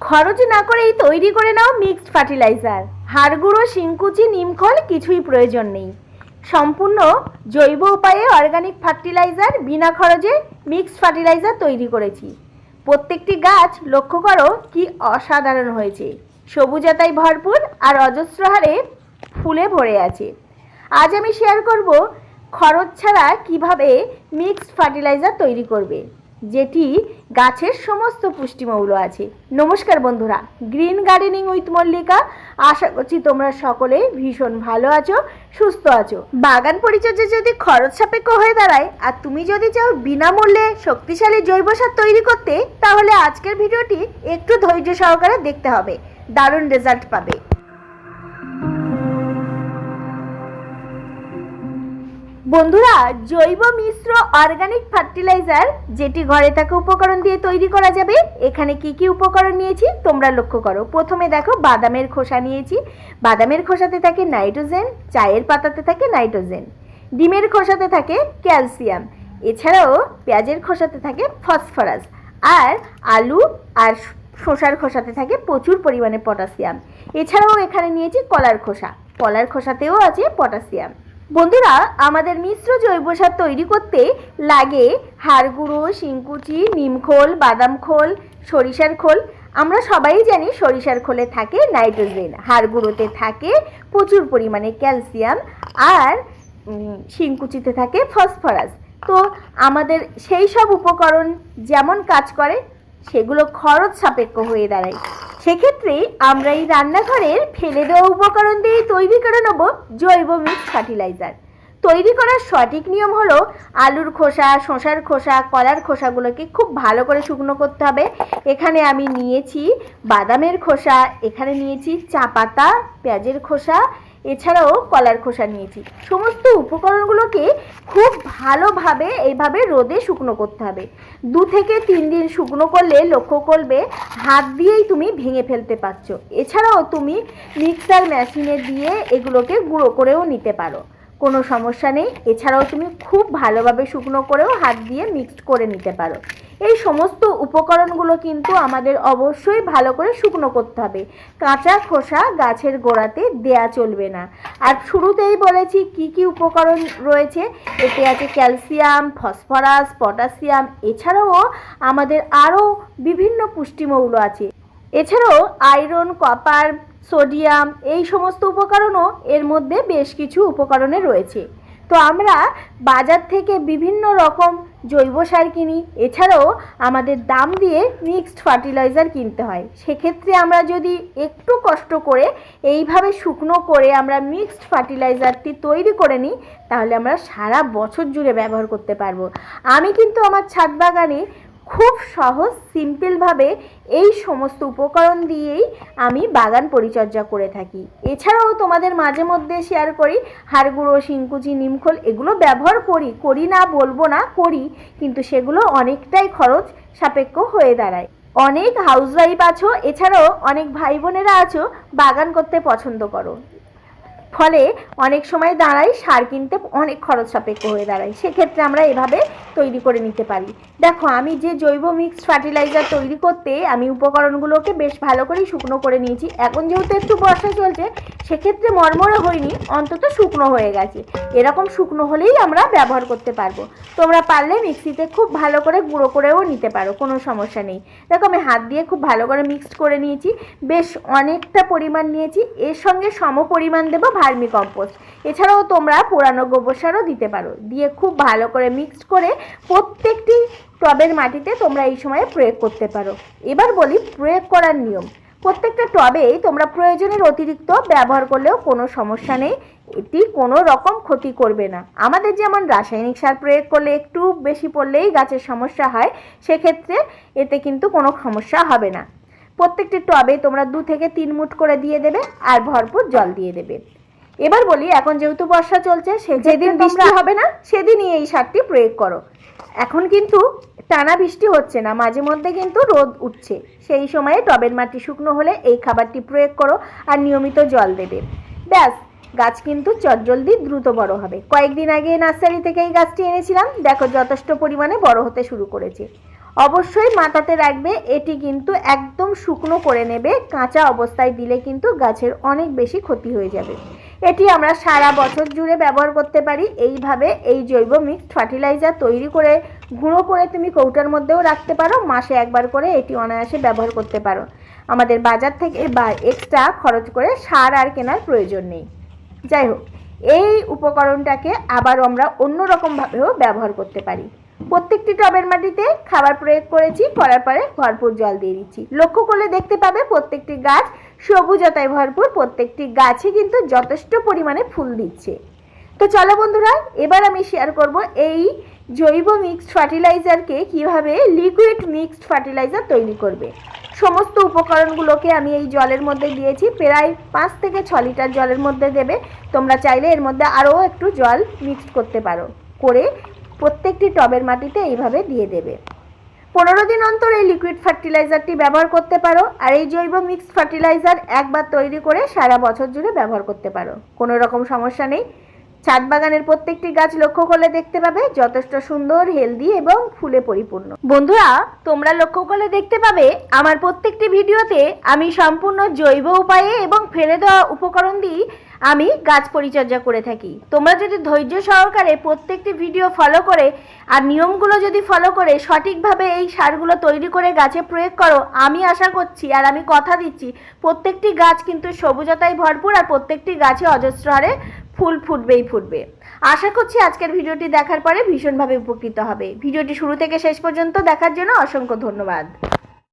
খরচ না করেই তৈরি করে নাও মিক্সড ফার্টিলাইজার হাড়গুঁড়ো, শিংকুচি, নিমখল কিছুই প্রয়োজন নেই। সম্পূর্ণ জৈব উপায়ে অর্গানিক ফার্টিলাইজার বিনা খরচে মিক্সড ফার্টিলাইজার তৈরি করেছি। প্রত্যেকটি গাছ লক্ষ্য করো কি অসাধারণ হয়েছে। সবুজতায় ভরপুর আর অজস্র হারে ফুলে ভরে আছে। আজ আমি শেয়ার করব খরচ ছাড়া কীভাবে মিক্সড ফার্টিলাইজার তৈরি করবে। যেটি গাছের সমস্ত পুষ্টিমৌল আছে। নমস্কার বন্ধুরা, গ্রিন গার্ডেনিং উইথ মল্লিকা। আশা করছি তোমরা সকলে ভীষণ ভালো আছো, সুস্থ আছো। বাগান পরিচর্যা যদি খরচ সাপেক্ষ হয়ে দাঁড়ায়, আর তুমি যদি চাও বিনামূল্যে শক্তিশালী জৈব সার তৈরি করতে, তাহলে আজকের ভিডিওটি একটু ধৈর্য সহকারে দেখতে হবে। দারুণ রেজাল্ট পাবে। বন্ধুরা, জৈব মিশ্র অর্গানিক ফার্টিলাইজার যেটি ঘরে থাকা উপকরণ দিয়ে তৈরি করা যাবে, এখানে কি কি উপকরণ নিয়েছি তোমরা লক্ষ্য করো। প্রথমে দেখো, বাদামের খোসা নিয়েছি। বাদামের খোসাতে থাকে নাইট্রোজেন, চায়ের পাতাতে থাকে নাইট্রোজেন। ডিমের খোসাতে থাকে ক্যালসিয়াম। এছাড়াও পেঁয়াজের খোসাতে থাকে ফসফরাস। আর আলু আর শসার খোসাতে থাকে প্রচুর পরিমাণে পটাশিয়াম। এছাড়াও এখানে নিয়েছি কলার খোসা। কলার খোসাতেও আছে পটাশিয়াম। বন্ধুরা, আমাদের মিশ্র জৈব সার তৈরি করতে লাগে হাড় গুঁড়ো, শিংকুচি নিমখোল বাদাম খোল, সরিষার খোল। আমরা সবাই জানি সরিষার খোলে থাকে নাইট্রোজেন। হাড় গুঁড়োতে থাকে প্রচুর পরিমাণে ক্যালসিয়াম আর শিংকুচিতে থাকে ফসফরাস। তো আমাদের সেই সব উপকরণ যেমন কাজ করে, সেগুলো খরচ সাপেক্ষ হয়ে দাঁড়ায়। সেক্ষেত্রে আমরা এই রান্নাঘরের ফেলে দেওয়া উপকরণ দিয়ে তৈরি করে নেব জৈব মিক্স ফার্টিলাইজার। তৈরি করার সঠিক নিয়ম হলো আলুর খোসা, শসার খোসা, কলার খোসাগুলোকে খুব ভালো করে শুকনো করতে হবে। এখানে আমি নিয়েছি বাদামের খোসা, এখানে নিয়েছি চা পাতা, পেঁয়াজের খোসা এছাড়াও কলার খোসা নিয়েছি। সমস্ত উপকরণগুলোকে খুব ভালোভাবে এইভাবে রোদে শুকনো করতে হবে। দু থেকে তিন দিন শুকনো করলে লক্ষ্য করবে হাত দিয়েই তুমি ভেঙে ফেলতে পারছ। এছাড়াও তুমি মিক্সার মেশিনে দিয়ে এগুলোকে গুঁড়ো করেও নিতে পারো। কোনো সমস্যা নেই। এছাড়াও তুমি খুব ভালোভাবে শুকনো করেও হাত দিয়ে মিক্সড করে নিতে পারো। এই সমস্ত উপকরণগুলো কিন্তু আমাদের অবশ্যই ভালো করে শুকনো করতে হবে। কাঁচা খোসা গাছের গোড়াতে দেয়া চলবে না। আর শুরুতেই বলেছি কি কি উপকরণ রয়েছে। এতে আছে ক্যালসিয়াম, ফসফরাস, পটাশিয়াম, এছাড়াও আমাদের আরও বিভিন্ন পুষ্টিমৌল আছে। এছাড়াও আয়রন, কপার, সোডিয়াম এই সমস্ত উপকরণও এর মধ্যে বেশ কিছু উপকরণে রয়েছে। তো আমরা বাজার থেকে বিভিন্ন রকম জৈব সার কিনি। এছাড়াও আমাদের দাম দিয়ে মিক্সড ফার্টিলাইজার কিনতে হয়। সেক্ষেত্রে আমরা যদি একটু কষ্ট করে এইভাবে শুকনো করে আমরা মিক্সড ফার্টিলাইজারটি তৈরি করে নিই, তাহলে আমরা সারা বছর জুড়ে ব্যবহার করতে পারব। আমি কিন্তু আমার ছাদ বাগানে খুব সহজ সিম্পলভাবে এই সমস্ত উপকরণ দিয়েই আমি বাগান পরিচর্যা করে থাকি। এছাড়াও তোমাদের মাঝে মধ্যে শেয়ার করি হাড়গুঁড়ো শিংকুচি, নিমখোল এগুলো ব্যবহার করি করি না, বলব না, করি, কিন্তু সেগুলো অনেকটাই খরচ সাপেক্ষ হয়ে দাঁড়ায়। অনেক হাউসওয়াইফ আছো, এছাড়াও অনেক ভাই বোনেরা আছো, বাগান করতে পছন্দ করো। ফলে অনেক সময় দাঁড়াই সার কিনতে অনেক খরচ সাপেক্ষ হয়ে দাঁড়ায়। সেক্ষেত্রে আমরা এভাবে তৈরি করে নিতে পারি। দেখো, আমি যে জৈব মিক্স ফার্টিলাইজার তৈরি করতে আমি উপকরণগুলোকে বেশ ভালো করেই শুকনো করে নিয়েছি। এখন যেহেতু একটু বর্ষা চলছে সেক্ষেত্রে মরমরে হয়নি, অন্তত শুকনো হয়ে গেছে। এরকম শুকনো হলেই আমরা ব্যবহার করতে পারব। তোমরা পারলে মিক্সিতে খুব ভালো করে গুঁড়ো করেও নিতে পারো, কোনো সমস্যা নেই। দেখো, আমি হাত দিয়ে খুব ভালো করে মিক্সড করে নিয়েছি। বেশ অনেকটা পরিমাণ নিয়েছি। এর সঙ্গে সম পরিমাণ দেবো ভার্মি কম্পোস্ট এছাড়াও তোমরা পুরানো গোবর সারও দিতে পারো। দিয়ে খুব ভালো করে মিক্সড করে প্রত্যেকটি টবের মাটিতে তোমরা এই সময়ে প্রয়োগ করতে পারো। এবার বলি প্রয়োগ করার নিয়ম। প্রত্যেকটা টবেই তোমরা প্রয়োজনের অতিরিক্ত ব্যবহার করলেও কোনো সমস্যা নেই। এটি কোনো রকম ক্ষতি করবে না। আমাদের যেমন রাসায়নিক সার প্রয়োগ করলে একটু বেশি পড়লেই গাছের সমস্যা হয়, সেক্ষেত্রে এতে কিন্তু কোনো সমস্যা হবে না। প্রত্যেকটি টবে তোমরা দু থেকে তিন মুঠ করে দিয়ে দেবে আর ভরপুর জল দিয়ে দেবে। এবার বলি এখন যেহেতু বর্ষা চলছে সে যেদিন বৃষ্টি হবে না সেদিনই এই সারটি প্রয়োগ করো। এখন কিন্তু টানা বৃষ্টি হচ্ছে না মাঝে মধ্যে কিন্তু রোদ উঠছে। সেই সময়ে টবের মাটি শুকনো হলে এই খাবারটি প্রয়োগ করো আর নিয়মিত জল দেবে। ব্যাস গাছ কিন্তু চটজলদি দ্রুত বড় হবে। কয়েকদিন আগে নার্সারি থেকে এই গাছটি এনেছিলাম। দেখো যথেষ্ট পরিমাণে বড় হতে শুরু করেছে। অবশ্যই মাথাতে রাখবে এটি কিন্তু একদম শুকনো করে নেবে কাঁচা অবস্থায় দিলে কিন্তু গাছের অনেক বেশি ক্ষতি হয়ে যাবে। এটি আমরা সারা বছর জুড়ে ব্যবহার করতে পারি। এইভাবে এই জৈব মিক্সড ফার্টিলাইজার তৈরি করে গুঁড়ো করে তুমি কৌটার মধ্যেও রাখতে পারো, মাসে একবার করে এটি অনায়াসে ব্যবহার করতে পারো। আমাদের বাজার থেকে বা এক্সট্রা খরচ করে সার আর কেনার প্রয়োজন নেই। যাই হোক, এই উপকরণটাকে আবার আমরা অন্য রকমভাবেও ব্যবহার করতে পারি। প্রত্যেকটি টবের মাটিতে খাবার প্রয়োগ করেছি, করার পরে ভরপুর জল দিয়ে দিচ্ছি। লক্ষ্য করলে দেখতে পাবে প্রত্যেকটি গাছ সবুজতায় ভরপুর প্রত্যেকটি গাছে কিন্তু যথেষ্ট পরিমাণে ফুল দিচ্ছে। তো চলো বন্ধুরা, এবার আমি শেয়ার করব এই জৈব মিক্সড ফার্টিলাইজারকে কীভাবে লিকুইড মিক্সড ফার্টিলাইজার তৈরি করবে। সমস্ত উপকরণগুলোকে আমি এই জলের মধ্যে দিয়েছি, প্রায় পাঁচ থেকে ছ লিটার জলের মধ্যে দেবে। তোমরা চাইলে এর মধ্যে আরও একটু জল মিক্সড করতে পারো। করে প্রত্যেকটি টবের মাটিতে এইভাবে দিয়ে দেবে। পনেরো দিন অন্তর এই লিকুইড ফার্টিলাইজারটি ব্যবহার করতে পারো, আর এই জৈব মিক্সড ফার্টিলাইজার একবার তৈরি করে সারা বছর জুড়ে ব্যবহার করতে পারো। কোনো রকম সমস্যা নেই। ছাদ বাগানের প্রত্যেকটি গাছ লক্ষ্য করলে দেখতে পাবে যথেষ্ট সুন্দর হেলদি এবং ফুলে পরিপূর্ণ। বন্ধুরা, তোমরা লক্ষ্য করলে দেখতে পাবে আমার প্রত্যেকটি ভিডিওতে আমি সম্পূর্ণ জৈব উপায়ে এবং ফেলে দেওয়া উপকরণ দিয়ে আমি গাছ পরিচর্যা করে থাকি। তোমরা যদি ধৈর্য সহকারে প্রত্যেকটি ভিডিও ফলো করে আর নিয়মগুলো যদি ফলো করে সঠিকভাবে এই সারগুলো তৈরি করে গাছে প্রয়োগ করো, আমি আশা করছি আর আমি কথা দিচ্ছি, প্রত্যেকটি গাছ কিন্তু সবুজতায় ভরপুর আর প্রত্যেকটি গাছে অজস্র হারে ফুল ফুটবেই ফুটবে। আশা করছি আজকের ভিডিওটি দেখার পরে ভীষণভাবে উপকৃত হবে। ভিডিওটি শুরু থেকে শেষ পর্যন্ত দেখার জন্য অসংখ্য ধন্যবাদ।